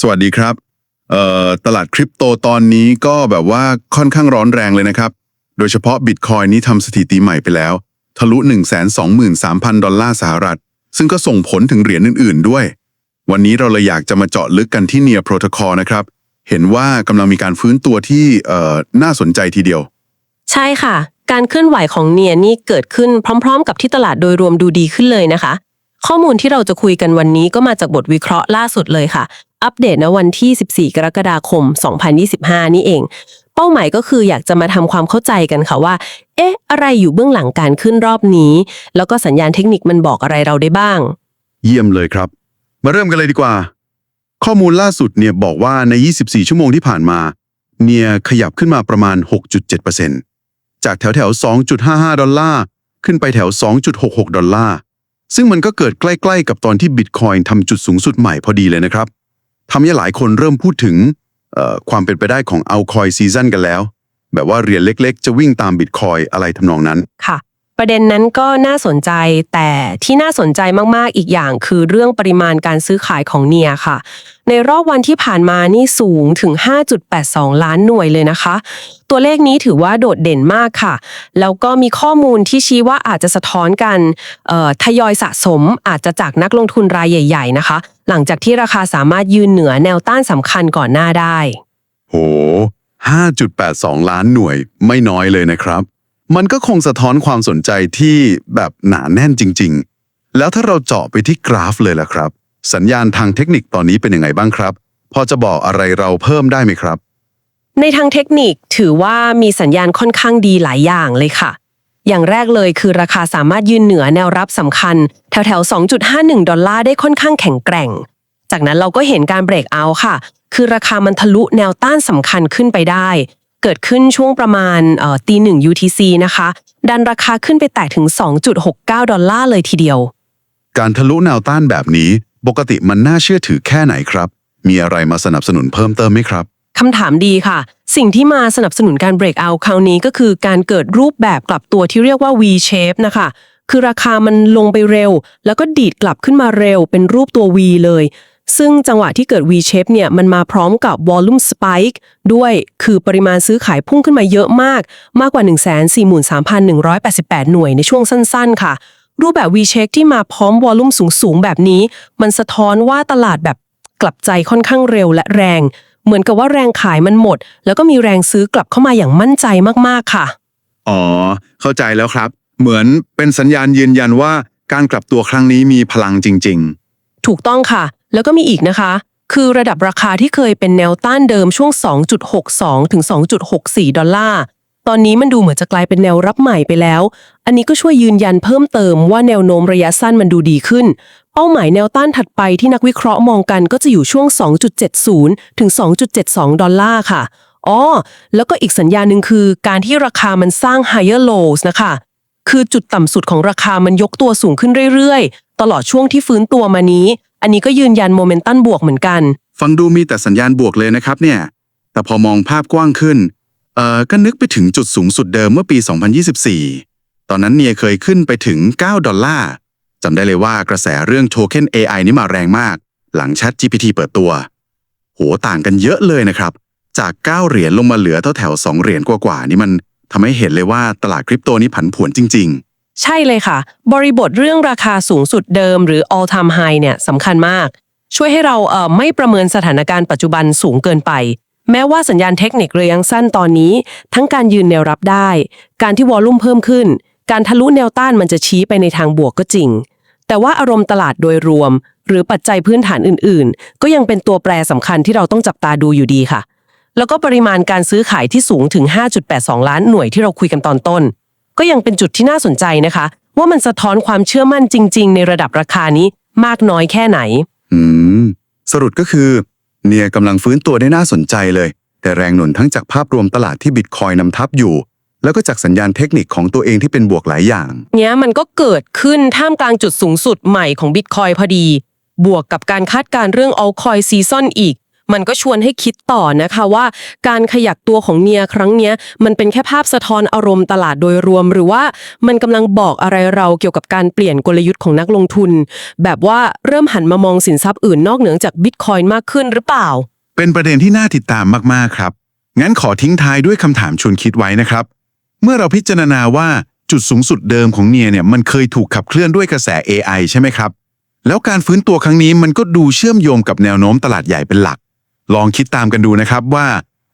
สวัสดีครับเอ่อตลาดคริปโตตอนนี้ก็แบบว่าค่อนข้างร้อนแรงเลยนะครับ โดยเฉพาะบิตคอยนี้ทำสถิติใหม่ไปแล้ว ทะลุ 123,000 ดอลลาร์สหรัฐ ซึ่งก็ส่งผลถึงเหรียญอื่น ๆ ด้วย วันนี้เราเลยอยากจะมาเจาะลึกกันที่เนียโปรโตคอลนะครับ เห็นว่ากำลังมีการฟื้นตัวที่เอ่อน่าสนใจทีเดียว ใช่ค่ะ การเคลื่อนไหวของเนียนี่เกิดขึ้นพร้อม ๆ กับที่ตลาดโดยรวมดูดีขึ้นเลยนะคะ ข้อมูลที่เราจะคุยกันวันนี้ก็มาจากบทวิเคราะห์ล่าสุดเลยค่ะ อัปเดตณวันที่ 14 กรกฎาคม 2025 นี่เอง เป้าหมายก็คืออยากจะมาทำความเข้าใจกันค่ะว่า เอ๊ะ อะไรอยู่เบื้องหลังการขึ้นรอบนี้ แล้วก็สัญญาณเทคนิคมันบอกอะไรเราได้บ้าง เยี่ยมเลยครับ มาเริ่มกันเลยดีกว่า ข้อมูลล่าสุดเนี่ยบอกว่าใน 24 ชั่วโมงที่ผ่านมา เนียขยับขึ้นมาประมาณ 6.7%จากแถวแถว 2.55 ดอลลาร์ ขึ้นไปแถว 2.66 ดอลลาร์ ซึ่งมันก็เกิดใกล้ๆกับตอนที่บิตคอยน์ทำจุดสูงสุดใหม่พอดีเลยนะครับทำให้หลายคนเริ่มพูดถึงความเป็นไปได้ของเอาคอยซีซันกันแล้ว แบบว่าเหรียญเล็กๆ จะวิ่งตามบิตคอยอะไรทำนองนั้น ค่ะ ประเด็นนั้นก็น่าสนใจแต่ที่น่าสนใจมากๆอีกอย่าง คือเรื่องปริมาณการซื้อขายของเนียค่ะ ในรอบวันที่ผ่านมานี่สูงถึง 5.82 ล้านหน่วยเลยนะคะ ตัวเลขนี้ถือว่าโดดเด่นมากค่ะ แล้วก็มีข้อมูลที่ชี้ว่าอาจจะสะท้อนกันทยอยสะสมอาจจะจากนักลงทุนรายใหญ่ ๆ นะคะ หลังจากที่ราคาสามารถยืนเหนือแนวต้านสำคัญก่อนหน้าได้ โห 5.82 ล้านหน่วยไม่น้อยเลยนะครับ มันก็คงสะท้อนความสนใจที่แบบหนาแน่นจริง ๆ แล้วถ้าเราเจาะไปที่กราฟเลยล่ะครับ สัญญาณทางเทคนิคตอนนี้เป็นยังไงบ้างครับ พอจะบอกอะไรเราเพิ่มได้ไหมครับ ในทางเทคนิคถือว่ามีสัญญาณค่อนข้างดีหลายอย่างเลยค่ะ อย่างแรกเลยคือราคาสามารถยืนเหนือแนวรับสำคัญ แถวๆ 2.51 ดอลลาร์ได้ค่อนข้างแข็งแกร่ง จากนั้นเราก็เห็นการเบรกเอาท์ค่ะ คือราคามันทะลุแนวต้านสำคัญขึ้นไปได้ เกิดขึ้นช่วงประมาณเอ่อตีหนึ่ง UTC นะคะ ดันราคาขึ้นไปแตะถึง 2.69 ดอลลาร์เลยทีเดียว การทะลุแนวต้านแบบนี้ ปกติมันน่าเชื่อถือแค่ไหนครับ มีอะไรมาสนับสนุนเพิ่มเติมไหมครับคำถามดีค่ะ สิ่งที่มาสนับสนุนการ break out คราวนี้ก็คือการเกิดรูปแบบกลับตัวที่เรียกว่า V shape นะคะ คือราคามันลงไปเร็ว แล้วก็ดีดกลับขึ้นมาเร็วเป็นรูปตัว V เลย ซึ่งจังหวะที่เกิด V shape เนี่ยมันมาพร้อมกับ volume spike ด้วยคือปริมาณซื้อขายพุ่งขึ้นมาเยอะมาก มากกว่า 143,188 หน่วยในช่วงสั้นๆ ค่ะ รูปแบบ V shape ที่มาพร้อม volume สูงๆ แบบนี้ มันสะท้อนว่าตลาดแบบกลับใจค่อนข้างเร็วและแรง เหมือนกับว่าแรงขายมันหมด แล้วก็มีแรงซื้อกลับเข้ามาอย่างมั่นใจมากๆค่ะ อ๋อ เข้าใจแล้วครับ เหมือนเป็นสัญญาณยืนยันว่าการกลับตัวครั้งนี้มีพลังจริงถูกต้องค่ะ แล้วก็มีอีกนะคะ คือระดับราคาที่เคยเป็นแนวต้านเดิมช่วง 2.62 ถึง 2.64 ดอลลาร์ ตอนนี้มันดูเหมือนจะกลายเป็นแนวรับใหม่ไปแล้ว อันนี้ก็ช่วยยืนยันเพิ่มเติมว่าแนวโน้มระยะสั้นมันดูดีขึ้น เป้าหมายแนวต้านถัดไปที่นักวิเคราะห์มองกันก็จะอยู่ช่วง 2.70 ถึง 2.72 ดอลลาร์ค่ะอ๋อแล้วก็อีกสัญญาณหนึ่งคือการที่ราคามันสร้าง higher lows นะคะ คือจุดต่ำสุดของราคามันยกตัวสูงขึ้นเรื่อยๆ ตลอดช่วงที่ฟื้นตัวมานี้ อันนี้ก็ยืนยันโมเมนตัมบวกเหมือนกัน ฟังดูมีแต่สัญญาณบวกเลยนะครับเนี่ย แต่พอมองภาพกว้างขึ้น เอ่อ ก็นึกไปถึงจุดสูงสุดเดิมเมื่อปี 2024 ตอนนั้นเนียเคยขึ้นไปถึง 9 ดอลลาร์จำได้เลยว่ากระแสเรื่องโทเค็น AI นี่มาแรงมาก หลัง Chat GPT เปิดตัว โหต่างกันเยอะเลยนะครับ จาก 9 เหรียญลงมาเหลือเท่าแถว 2 เหรียญกว่าๆนี่มันทำให้เห็นเลยว่าตลาดคริปโตนี้ผันผวนจริง ๆ ใช่เลยค่ะ บริบทเรื่องราคาสูงสุดเดิมหรือ all time high เนี่ยสำคัญมาก ช่วยให้เราเอ่อไม่ประเมินสถานการณ์ปัจจุบันสูงเกินไป แม้ว่าสัญญาณเทคนิคเระยะสั้นตอนนี้ ทั้งการยืนแนวรับได้ การที่วอลลุ่มเพิ่มขึ้น การทะลุแนวต้านมันจะชี้ไปในทางบวกก็จริง แต่ว่าอารมณ์ตลาดโดยรวม หรือปัจจัยพื้นฐานอื่น ๆ ก็ยังเป็นตัวแปรสำคัญที่เราต้องจับตาดูอยู่ดีค่ะ แล้วก็ปริมาณการซื้อขายที่สูงถึง 5.82 ล้านหน่วยที่เราคุยกันตอนต้น ก็ยังเป็นจุดที่น่าสนใจนะคะ ว่ามันสะท้อนความเชื่อมั่นจริง ๆ ในระดับราคานี้มากน้อยแค่ไหน อืม สรุปก็คือ เนียกำลังฟื้นตัวได้น่าสนใจเลย แต่แรงหนุนทั้งจากภาพรวมตลาดที่บิตคอยนำทับอยู่ แล้วก็จากสัญญาณเทคนิคของตัวเองที่เป็นบวกหลายอย่าง เนี้ยมันก็เกิดขึ้นท่ามกลางจุดสูงสุดใหม่ของบิตคอยพอดี บวกกับการคาดการณ์เรื่อง altcoin season อีก มันก็ชวนให้คิดต่อนะคะว่า การขยับตัวของเนียครั้งเนี้ยมันเป็นแค่ภาพสะท้อนอารมณ์ตลาดโดยรวม หรือว่ามันกำลังบอกอะไรเราเกี่ยวกับการเปลี่ยนกลยุทธ์ของนักลงทุน แบบว่าเริ่มหันมามองสินทรัพย์อื่นนอกเหนือจากบิตคอยน์มากขึ้นหรือเปล่า เป็นประเด็นที่น่าติดตามมากๆครับ งั้นขอทิ้งท้ายด้วยคำถามชวนคิดไว้นะครับ เมื่อเราพิจารณาว่าจุดสูงสุดเดิมของเนียเนี่ยมันเคยถูกขับเคลื่อนด้วยกระแส AI ใช่ไหมครับ แล้วการฟื้นตัวครั้งนี้มันก็ดูเชื่อมโยงกับแนวโน้มตลาดใหญ่เป็นหลัก ลองคิดตามกันดูนะครับว่า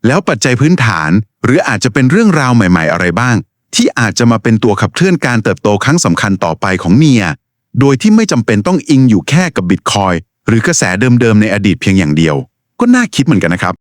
แล้วปัจจัยพื้นฐาน หรืออาจจะเป็นเรื่องราวใหม่ ๆ อะไรบ้าง ที่อาจจะมาเป็นตัวขับเคลื่อนการเติบโตครั้งสำคัญต่อไปของเนียโดยที่ไม่จำเป็นต้องอิงอยู่แค่กับบิตคอยหรือกระแสเดิมๆในอดีตเพียงอย่างเดียว ก็น่าคิดเหมือนกันนะครับ